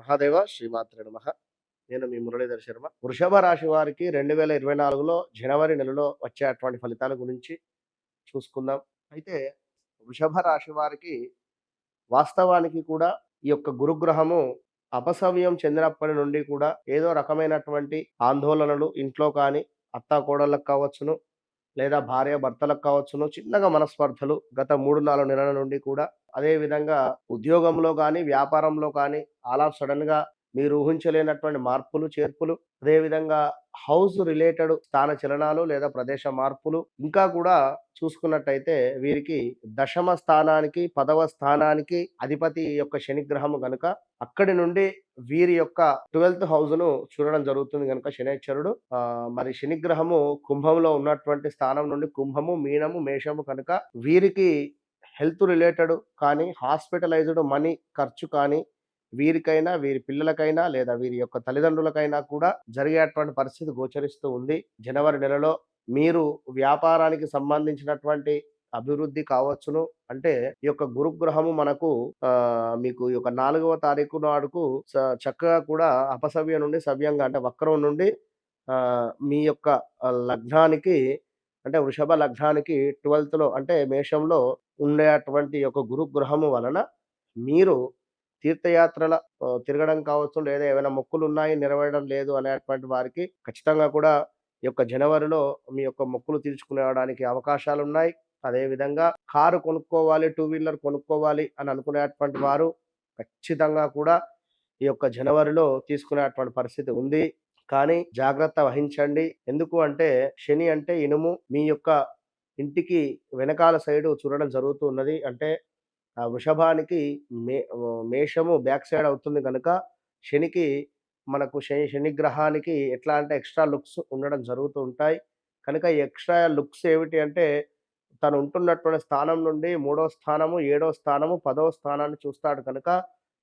మహాదేవ శ్రీమాత్ర నమ. నేను మీ మురళీధర్ శర్మ. వృషభ రాశి వారికి రెండు వేల ఇరవై నాలుగులో జనవరి నెలలో వచ్చే అటువంటి ఫలితాల గురించి చూసుకుందాం. అయితే వృషభ రాశి వారికి వాస్తవానికి కూడా ఈ యొక్క గురుగ్రహము అపసవ్యం చెందినప్పటి నుండి కూడా ఏదో రకమైనటువంటి ఆందోళనలు ఇంట్లో కానీ అత్త కోడళ్ళకు కావచ్చును లేదా భార్య భర్తలకు కావచ్చును చిన్నగా మనస్పర్ధలు గత మూడు నాలుగు నెలల నుండి కూడా అదేవిధంగా ఉద్యోగంలో కానీ వ్యాపారంలో కానీ ఆల్ ఆఫ్ సడన్గా మీరు ఊహించలేనటువంటి మార్పులు చేర్పులు అదేవిధంగా హౌస్ రిలేటెడ్ స్థాన చలనాలు లేదా ప్రదేశ మార్పులు ఇంకా కూడా చూసుకున్నట్టయితే వీరికి దశమ స్థానానికి పదవ స్థానానికి అధిపతి యొక్క శనిగ్రహము గనుక అక్కడి నుండి వీరి యొక్క ట్వెల్త్ హౌస్ను చూడడం జరుగుతుంది కనుక శనేశ్వరుడు. మరి శనిగ్రహము కుంభంలో ఉన్నటువంటి స్థానం నుండి కుంభము మీనము మేషము కనుక వీరికి హెల్త్ రిలేటెడ్ కానీ హాస్పిటలైజ్డ్ మనీ ఖర్చు కానీ వీరికైనా వీరి పిల్లలకైనా లేదా వీరి యొక్క తల్లిదండ్రులకైనా కూడా జరిగేటువంటి పరిస్థితి గోచరిస్తూ ఉంది. జనవరి నెలలో మీరు వ్యాపారానికి సంబంధించినటువంటి అభివృద్ధి కావచ్చును. అంటే ఈ యొక్క గురుగ్రహము మనకు ఆ మీకు ఈ యొక్క నాలుగవ తారీఖు నాడుకు చక్కగా కూడా అపసవ్యం నుండి సవ్యంగా అంటే వక్రం నుండి ఆ మీ యొక్క లగ్నానికి అంటే వృషభ లగ్నానికి ట్వెల్త్లో అంటే మేషంలో ఉండేటువంటి ఈ యొక్క గురుగ్రహము వలన మీరు తీర్థయాత్రల తిరగడం కావచ్చు లేదా ఏమైనా మొక్కులు ఉన్నాయి నెరవేరడం లేదు అనేటువంటి వారికి ఖచ్చితంగా కూడా ఈ యొక్క జనవరిలో మీ యొక్క మొక్కులు తీర్చుకునేవడానికి అవకాశాలు ఉన్నాయి అదే విధంగా కారు కొనుక్కోవాలి టూ వీలర్ కొనుక్కోవాలి అని అనుకునేటువంటి వారు ఖచ్చితంగా కూడా ఈ యొక్క జనవరిలో తీసుకునేటువంటి పరిస్థితి ఉంది. కానీ జాగ్రత్త వహించండి. ఎందుకు అంటే శని అంటే ఇనుము మీ యొక్క ఇంటికి వెనకాల సైడ్ చూడడం జరుగుతున్నది అంటే ఆ వృషభానికి మే మేషము బ్యాక్ సైడ్ అవుతుంది కనుక శనికి మనకు శని శనిగ్రహానికి ఎట్లా అంటే ఎక్స్ట్రా లుక్స్ ఉండడం జరుగుతూ ఉంటాయి. కనుక ఈ ఎక్స్ట్రా లుక్స్ ఏమిటి అంటే తను ఉంటున్నటువంటి స్థానం నుండి మూడో స్థానము ఏడో స్థానము పదో స్థానాన్ని చూస్తాడు కనుక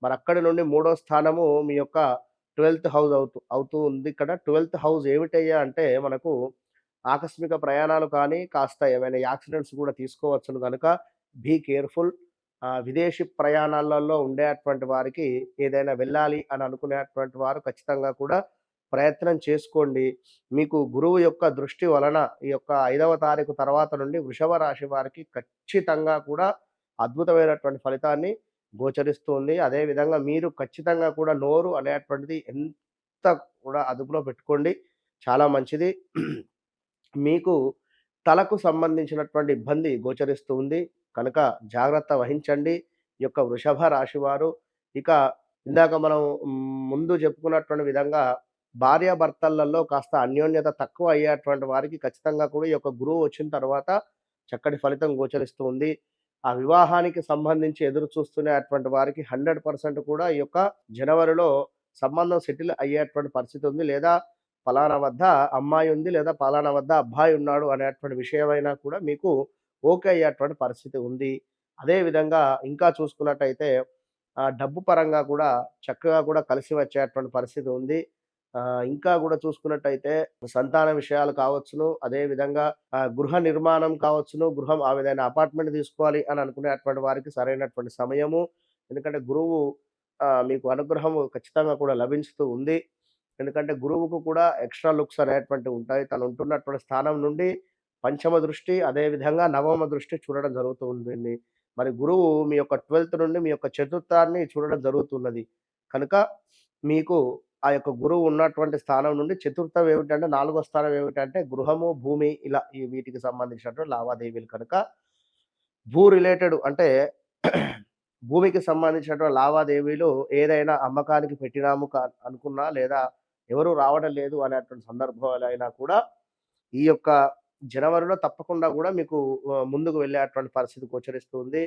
మరి అక్కడి నుండి మూడో స్థానము మీ యొక్క ట్వెల్త్ హౌస్ అవుతూ అవుతూ ఉంది. ఇక్కడ ట్వెల్త్ హౌస్ ఏమిటయ్యా అంటే మనకు ఆకస్మిక ప్రయాణాలు కానీ కాస్త ఏమైనా యాక్సిడెంట్స్ కూడా తీసుకోవచ్చును కనుక బీ కేర్ఫుల్. విదేశీ ప్రయాణాలలో ఉండేటువంటి వారికి ఏదైనా వెళ్ళాలి అని అనుకునేటువంటి వారు ఖచ్చితంగా కూడా ప్రయత్నం చేసుకోండి. మీకు గురువు యొక్క దృష్టి వలన ఈ యొక్క ఐదవ తారీఖు తర్వాత నుండి వృషభ రాశి వారికి ఖచ్చితంగా కూడా అద్భుతమైనటువంటి ఫలితాన్ని గోచరిస్తుంది. అదే విధంగా మీరు ఖచ్చితంగా కూడా నోరు అనేటువంటిది ఎంత కూడా అదుపులో పెట్టుకోండి. చాలా మంచిది. మీకు తలకు సంబంధించినటువంటి ఇబ్బంది గోచరిస్తూ ఉంది. కనుక జాగ్రత్త వహించండి. ఈ యొక్క వృషభ రాశి వారు. ఇక ఇందాక మనం ముందు చెప్పుకున్నటువంటి విధంగా భార్యాభర్తలలో కాస్త అన్యోన్యత తక్కువ అయ్యేటువంటి వారికి ఖచ్చితంగా కూడా ఈ యొక్క గురువు వచ్చిన తర్వాత చక్కటి ఫలితం గోచరిస్తూ ఉంది. ఆ వివాహానికి సంబంధించి ఎదురు చూస్తున్నటువంటి వారికి హండ్రెడ్ పర్సెంట్ కూడా ఈ యొక్క జనవరిలో సంబంధం సెటిల్ అయ్యేటువంటి పరిస్థితి ఉంది. లేదా ఫలానా వద్ద అమ్మాయి ఉంది లేదా ఫలానా వద్ద అబ్బాయి ఉన్నాడు అనేటువంటి విషయమైనా కూడా మీకు ఓకే అయ్యేటువంటి పరిస్థితి ఉంది. అదే విధంగా ఇంకా చూసుకున్నట్టయితే ఆ, డబ్బు పరంగా కూడా చక్కగా కూడా కలిసి వచ్చేటువంటి పరిస్థితి ఉంది. ఇంకా కూడా చూసుకున్నట్టయితే సంతాన విషయాలు కావచ్చును అదే విధంగా గృహ నిర్మాణం కావచ్చును గృహం ఆ విధంగా అపార్ట్మెంట్ తీసుకోవాలి అని అనుకునేటువంటి వారికి సరైనటువంటి సమయము. ఎందుకంటే గురువు మీకు అనుగ్రహం ఖచ్చితంగా కూడా లభించుతూ ఉంది. ఎందుకంటే గురువుకు కూడా ఎక్స్ట్రా లుక్స్ అనేటువంటి ఉంటాయి. తను ఉంటున్నటువంటి స్థానం నుండి పంచమ దృష్టి అదే విధంగా నవమ దృష్టి చూడడం జరుగుతూ ఉంటుంది మరి గురువు మీ యొక్క ట్వెల్త్ నుండి మీ యొక్క చతుర్థాన్ని చూడడం జరుగుతున్నది. కనుక మీకు ఆ యొక్క గురువు ఉన్నటువంటి స్థానం నుండి చతుర్థం ఏమిటంటే నాలుగో స్థానం ఏమిటంటే గృహము భూమి ఇలా ఈ వీటికి సంబంధించినటువంటి లావాదేవీలు కనుక భూ రిలేటెడ్ అంటే భూమికి సంబంధించినటువంటి లావాదేవీలు ఏదైనా అమ్మకానికి పెట్టినాము కా- అనుకున్నా లేదా ఎవరు రావడం లేదు అనేటువంటి సందర్భాలు అయినా కూడా ఈ యొక్క జనవరిలో తప్పకుండా కూడా మీకు ముందుకు వెళ్ళేటువంటి పరిస్థితి గోచరిస్తుంది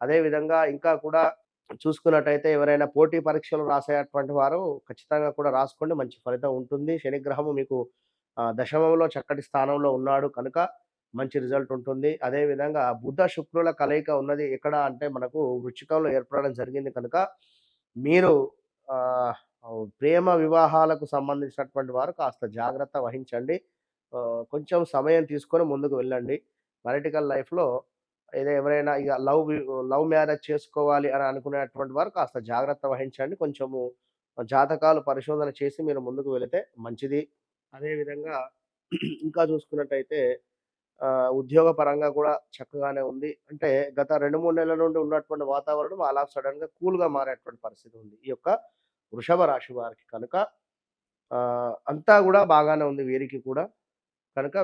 అదే విధంగా ఇంకా కూడా చూసుకున్నట్టయితే ఎవరైనా పోటీ పరీక్షలు రాసేటువంటి వారు ఖచ్చితంగా కూడా రాసుకోండి. మంచి ఫలితం ఉంటుంది. శనిగ్రహము మీకు దశమంలో చక్కటి స్థానంలో ఉన్నాడు కనుక మంచి రిజల్ట్ ఉంటుంది. అదే విధంగా బుధ శుక్రుల కలయిక ఉన్నది ఎక్కడ అంటే మనకు వృచ్చికంలో ఏర్పడడం జరిగింది కనుక మీరు ప్రేమ వివాహాలకు సంబంధించినటువంటి వారు కాస్త జాగ్రత్త వహించండి. కొంచెం సమయం తీసుకొని ముందుకు వెళ్ళండి. పొలిటికల్ లైఫ్లో ఏదో ఎవరైనా ఇక లవ్ లవ్ మ్యారేజ్ చేసుకోవాలి అని అనుకునేటువంటి వారు కాస్త జాగ్రత్త వహించండి కొంచెము జాతకాలు పరిశోధన చేసి మీరు ముందుకు వెళితే మంచిది. అదేవిధంగా ఇంకా చూసుకున్నట్టయితే ఉద్యోగపరంగా ఉద్యోగ పరంగా కూడా చక్కగానే ఉంది. అంటే గత 2, 3 నెలల నుండి ఉన్నటువంటి వాతావరణం అలా సడన్గా కూల్‌గా మారేటువంటి పరిస్థితి ఉంది. ఈ యొక్క వృషభ రాశి వారికి కనుక అంతా కూడా బాగానే ఉంది వీరికి కూడా. కనుక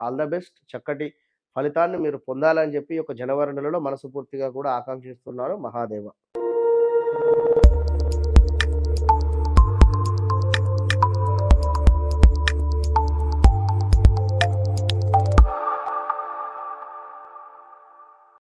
ఆల్ ద బెస్ట్. చక్కటి ఫలితాన్ని మీరు పొందాలని చెప్పి ఒక యొక్క జనవరి నెలలో మనస్ఫూర్తిగా కూడా ఆకాంక్షిస్తున్నారు మహాదేవ.